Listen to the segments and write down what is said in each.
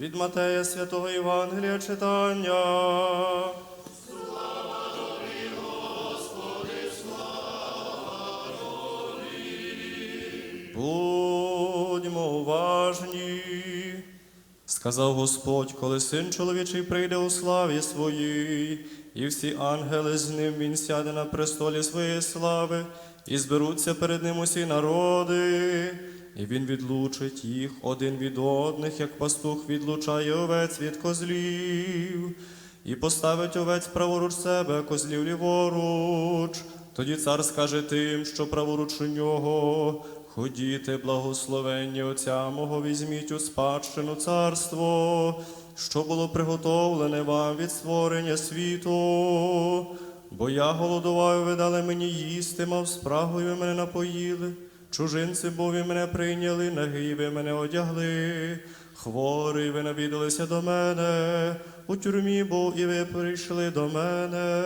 від Матея Святого Євангелія читання. Будьмо уважні, сказав Господь, коли син чоловічий прийде у славі своїй, і всі ангели з ним він сяде на престолі своєї слави, і зберуться перед ним усі народи, і він відлучить їх один від одних, як пастух відлучає овець від козлів, і поставить овець праворуч себе, козлів ліворуч. Тоді цар скаже тим, що праворуч у нього. Ходіте, благословенні Отця мого, візьміть у спадщину царство, що було приготовлене вам від створення світу. Бо я голодував, ви дали мені їсти, мав ви мене напоїли. Чужинці був і мене прийняли, наги ви мене одягли. Хворий, ви навідалися до мене, у тюрмі був, і ви прийшли до мене.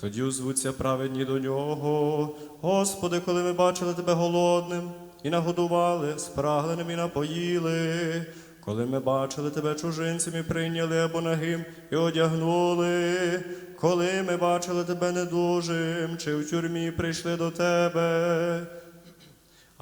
Тоді озвуться праведні до нього. Господи, коли ми бачили тебе голодним і нагодували, спрагленим і напоїли, коли ми бачили тебе чужинцем і прийняли або нагим і одягнули, коли ми бачили тебе недужим, чи в тюрмі прийшли до тебе.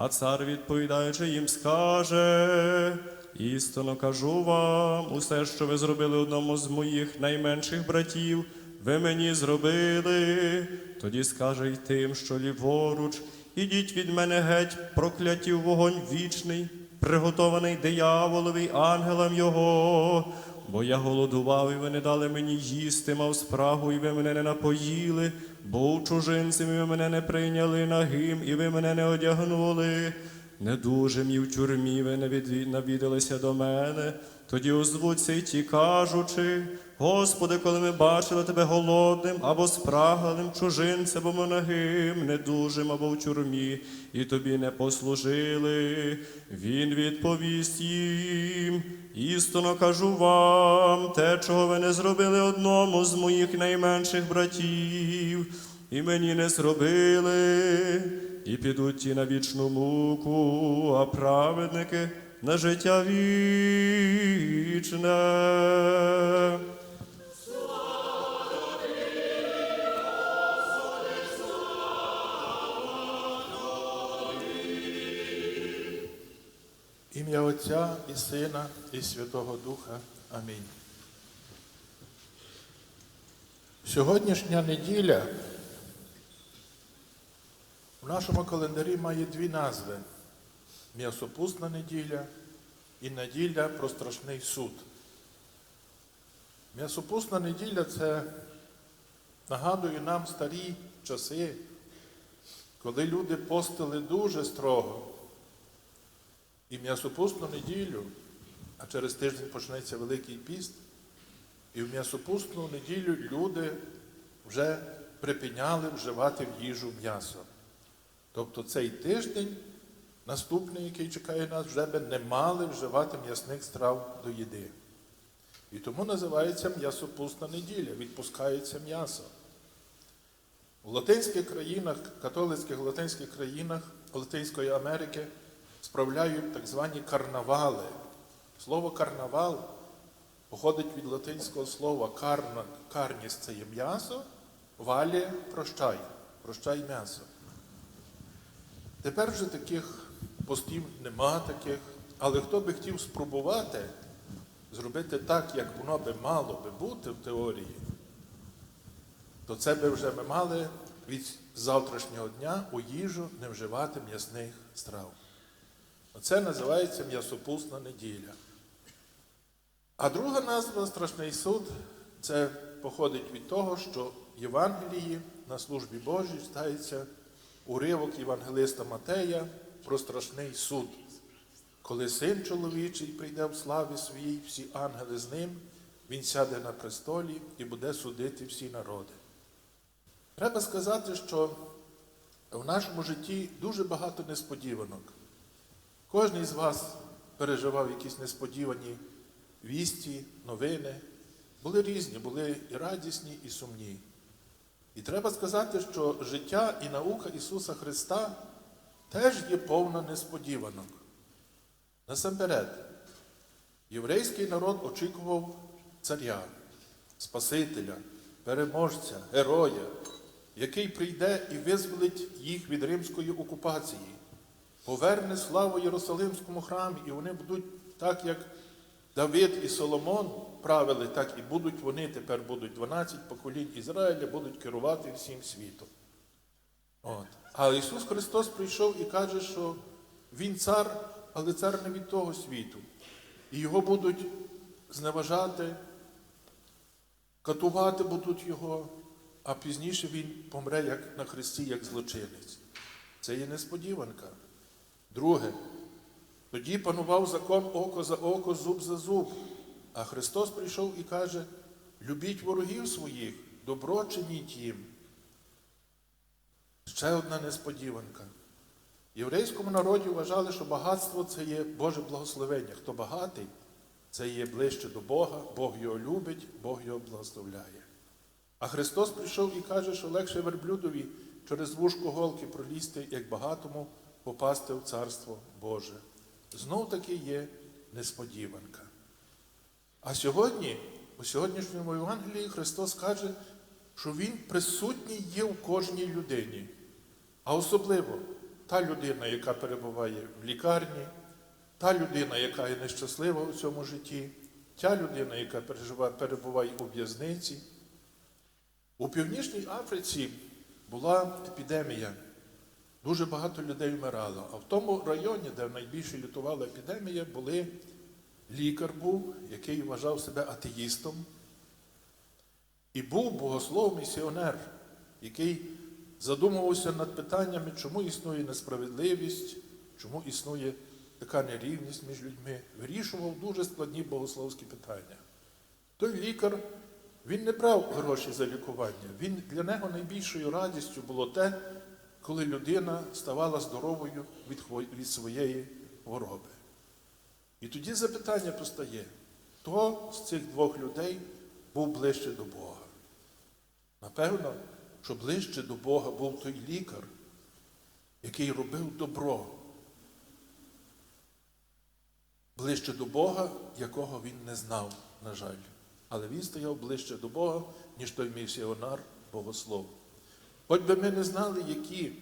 А цар, відповідаючи їм, скаже: істинно кажу вам, усе, що ви зробили одному з моїх найменших братів, ви мені зробили. Тоді скаже й тим, що ліворуч, ідіть від мене геть, прокляті вогонь вічний, приготований дияволові ангелам його. Бо я голодував, і ви не дали мені їсти, мав спрагу, і ви мене не напоїли, був чужинцем, і ви мене не прийняли нагим, і ви мене не одягнули. Недужим і в тюрмі ви не навідалися до мене. Тоді озвуться й ті, кажучи, Господи, коли ми бачили тебе голодним або спраглим, чужинцем або нагим, недужим або в тюрмі, і тобі не послужили. Він відповість їм, істинно кажу вам, те, чого ви не зробили одному з моїх найменших братів, і мені не зробили, і підуть ті на вічну муку, а праведники на життя вічне. Ім'я Отця і Сина, і Святого Духа. Амінь. Сьогоднішня неділя в нашому календарі має дві назви: М'ясопусна неділя і неділя про страшний суд. М'ясопусна неділя це нагадує нам старі часи, коли люди постили дуже строго. І м'ясопустну неділю, а через тиждень почнеться Великий піст, і в м'ясопустну неділю люди вже припиняли вживати в їжу м'ясо. Тобто цей тиждень, наступний, який чекає нас, вже би не мали вживати м'ясних страв до їди. І тому називається м'ясопустна неділя, відпускається м'ясо. У латинських країнах, католицьких латинських країнах Латинської Америки справляють так звані карнавали. Слово карнавал походить від латинського слова карна, карніс це є м'ясо, валі прощай, прощай м'ясо. Тепер вже таких постів нема таких, але хто би хотів спробувати зробити так, як воно би мало би бути в теорії, то це би вже ми мали від завтрашнього дня у їжу не вживати м'ясних страв. Оце називається м'ясопусна неділя. А друга назва Страшний суд це походить від того, що в Євангелії на службі Божій читається уривок Євангелиста Матея про страшний суд. Коли син чоловічий прийде в славі своїй, всі ангели з ним, він сяде на престолі і буде судити всі народи. Треба сказати, що в нашому житті дуже багато несподіванок. Кожен із вас переживав якісь несподівані вісті, новини. Були різні, були і радісні, і сумні. І треба сказати, що життя і наука Ісуса Христа теж є повна несподіванок. Насамперед, Єврейський народ очікував царя, Спасителя, переможця, героя, який прийде і визволить їх від римської окупації, поверне славу Єрусалимському храмі, і вони будуть так, як Давид і Соломон правили, так і будуть вони тепер будуть 12 поколінь Ізраїля, будуть керувати всім світом. От. А Ісус Христос прийшов і каже, що Він цар, але цар не від того світу. І його будуть зневажати, катувати будуть його, а пізніше він помре як на хресті, як злочинець. Це є несподіванка. Друге, тоді панував закон око за око, зуб за зуб. А Христос прийшов і каже: любіть ворогів своїх, добро чиніть їм. Ще одна несподіванка. Єврейському народі вважали, що багатство це є Боже благословення. Хто багатий, це є ближче до Бога, Бог його любить, Бог його благословляє. А Христос прийшов і каже, що легше верблюдові через вушко голки пролізти, як багатому попасти в Царство Боже. Знов таки є несподіванка. А сьогодні, у сьогоднішньому Євангелії, Христос каже, що Він присутній є в кожній людині. А особливо та людина, яка перебуває в лікарні, та людина, яка є нещаслива у цьому житті, та людина, яка перебуває у в'язниці. У Північній Африці була епідемія. Дуже багато людей вмирало. А в тому районі, де найбільше лютувала епідемія, були лікар був, який вважав себе атеїстом, і був богослов-місіонер, який задумувався над питаннями, чому існує несправедливість, чому існує така нерівність між людьми, вирішував дуже складні богословські питання. Той лікар, він не брав гроші за лікування. Він, для нього найбільшою радістю було те, коли людина ставала здоровою від, від своєї хвороби. І тоді запитання постає, хто з цих двох людей був ближче до Бога? Напевно, що ближче до Бога був той лікар, який робив добро. Ближче до Бога, якого він не знав, на жаль. Але він стояв ближче до Бога, ніж той місіонар богослов. Хоч би ми не знали, які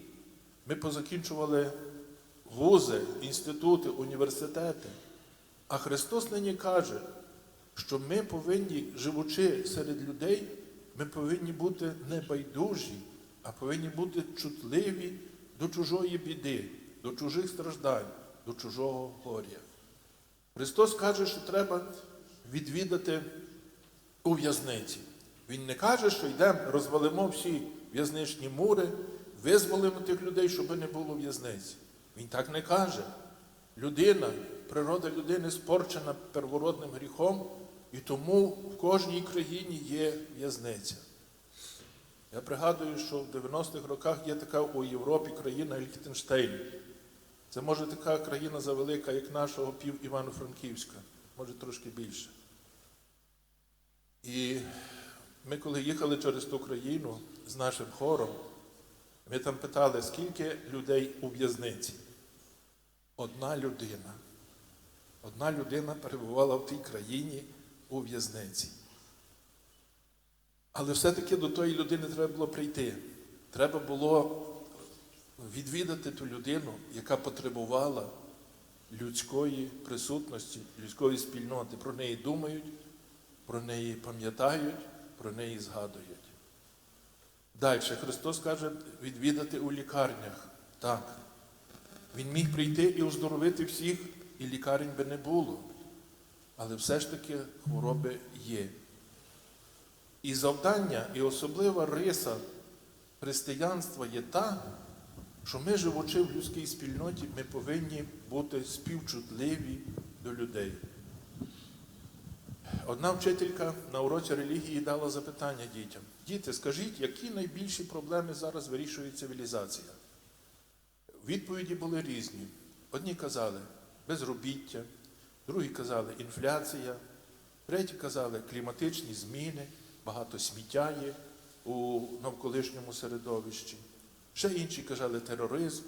ми позакінчували вузи, інститути, університети. А Христос нині каже, що ми повинні, живучи серед людей, ми повинні бути не байдужі, а повинні бути чутливі до чужої біди, до чужих страждань, до чужого горя. Христос каже, що треба відвідати у в'язниці. Він не каже, що йдемо, розвалимо всі в'язничні мури, визволимо тих людей, щоб не було в'язниці. Він так не каже. Людина, природа людини спорчена первородним гріхом, і тому в кожній країні є в'язниця. Я пригадую, що в 90-х роках є така у Європі країна Ліхтенштейн. Це може така країна завелика, як нашого пів Івано-Франківська, може трошки більше. І ми, коли їхали через ту країну з нашим хором, ми там питали, скільки людей у в'язниці. Одна людина. Одна людина перебувала в тій країні у в'язниці. Але все-таки до тої людини треба було прийти. Треба було відвідати ту людину, яка потребувала людської присутності, людської спільноти. Про неї думають, про неї пам'ятають, про неї згадують. Далі Христос каже відвідати у лікарнях. Так. Він міг прийти і оздоровити всіх, і лікарень би не було. Але все ж таки хвороби є. І завдання, і особлива риса християнства є та, що ми, живучи в людській спільноті, ми повинні бути співчутливі до людей. Одна вчителька на уроці релігії дала запитання дітям. Діти, скажіть, які найбільші проблеми зараз вирішує цивілізація? Відповіді були різні. Одні казали безробіття, другі казали інфляція, треті казали кліматичні зміни, багато сміття є у навколишньому середовищі. Ще інші казали тероризм,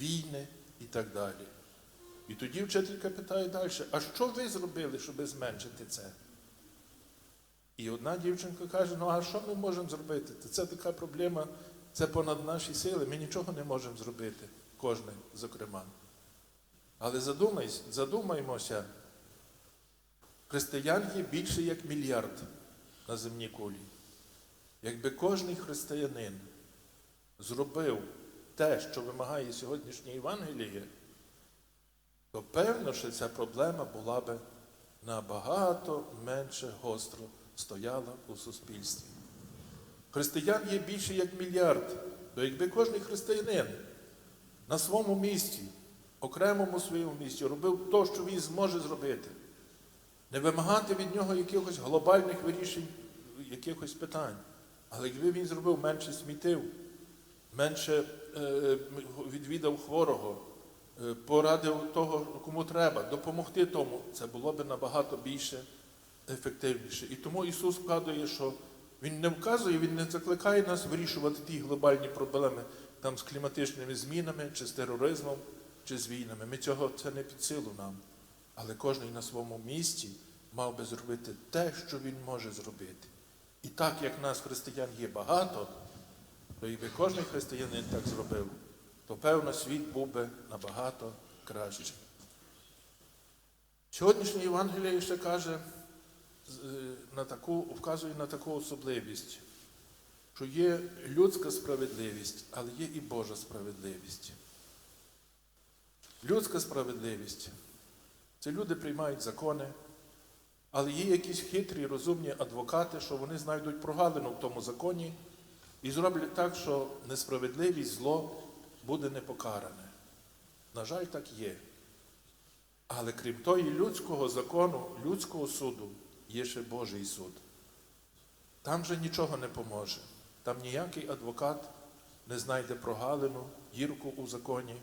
війни і так далі. І тоді вчителька питає далі, а що ви зробили, щоб зменшити це? І одна дівчинка каже: ну а що ми можемо зробити? Це така проблема, це понад наші сили. Ми нічого не можемо зробити, кожен, зокрема. Але задумаймося, християн є більше як мільярд на земній кулі. Якби кожний християнин зробив те, що вимагає сьогоднішнє Євангеліє, то певно, що ця проблема була би набагато менше гостро стояла у суспільстві. Християн є більше як мільярд, то якби кожен християнин на своєму місці, окремому своєму місці, робив те, що він зможе зробити, не вимагати від нього якихось глобальних вирішень, якихось питань. Але якби він зробив менше смітив, менше е, відвідав хворого, е, порадив того, кому треба, допомогти тому, це було б набагато більше ефективніше. І тому Ісус вказує, що Він не вказує, Він не закликає нас вирішувати ті глобальні проблеми там з кліматичними змінами, чи з тероризмом, чи з війнами. Ми цього це не під силу нам. Але кожен на своєму місці мав би зробити те, що він може зробити. І так як нас, християн, є багато, то якби кожен християнин так зробив, то певно світ був би набагато кращий. Сьогоднішнє Євангеліє ще каже, на таку, вказує на таку особливість, що є людська справедливість, але є і Божа справедливість. Людська справедливість це люди приймають закони, але є якісь хитрі, розумні адвокати, що вони знайдуть прогалину в тому законі і зроблять так, що несправедливість, зло буде непокаране. На жаль, так є. Але крім тої людського закону, людського суду, є ще Божий суд. Там же нічого не поможе. Там ніякий адвокат не знайде прогалину, дірку у законі,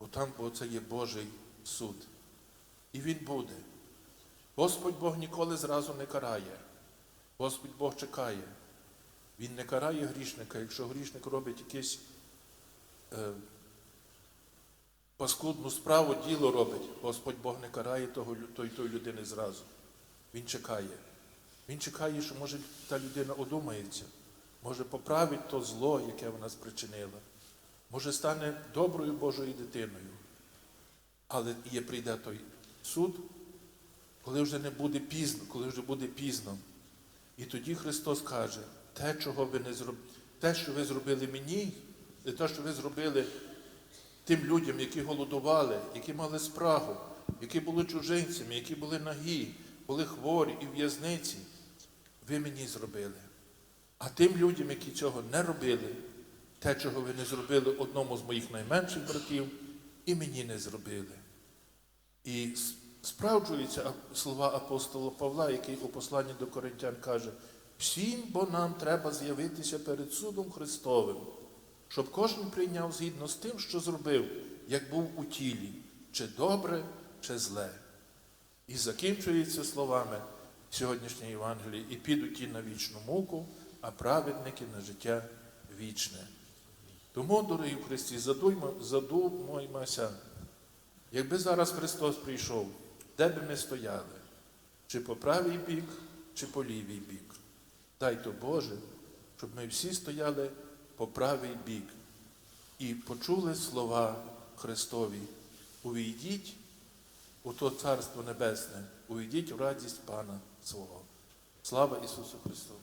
бо там бо це є Божий суд. І він буде. Господь Бог ніколи зразу не карає. Господь Бог чекає. Він не карає грішника, якщо грішник робить якесь е, паскудну справу, діло робить, Господь Бог не карає того, той, той людини зразу. Він чекає. Він чекає, що може та людина одумається, може поправить то зло, яке вона спричинила, може стане доброю Божою дитиною. Але є прийде той суд, коли вже не буде пізно, коли вже буде пізно. І тоді Христос каже, те, чого ви не зроб... те, що ви зробили мені, і те, що ви зробили тим людям, які голодували, які мали спрагу, які були чужинцями, які були нагі, були хворі і в'язниці, ви мені зробили. А тим людям, які цього не робили, те, чого ви не зробили одному з моїх найменших братів, і мені не зробили. І справджуються слова апостола Павла, який у посланні до Коринтян каже: всім, бо нам треба з'явитися перед судом Христовим, щоб кожен прийняв згідно з тим, що зробив, як був у тілі, чи добре, чи зле. І закінчується словами сьогоднішньої Євангелії, і підуть ті на вічну муку, а праведники на життя вічне. Тому, дорогі в Христі, задумаймося, якби зараз Христос прийшов, де би ми стояли? Чи по правий бік, чи по лівий бік? Дай то Боже, щоб ми всі стояли по правий бік і почули слова Христові. Увійдіть у то Царство Небесне, уйдіть у радість Пана свого. Слава Ісусу Христу!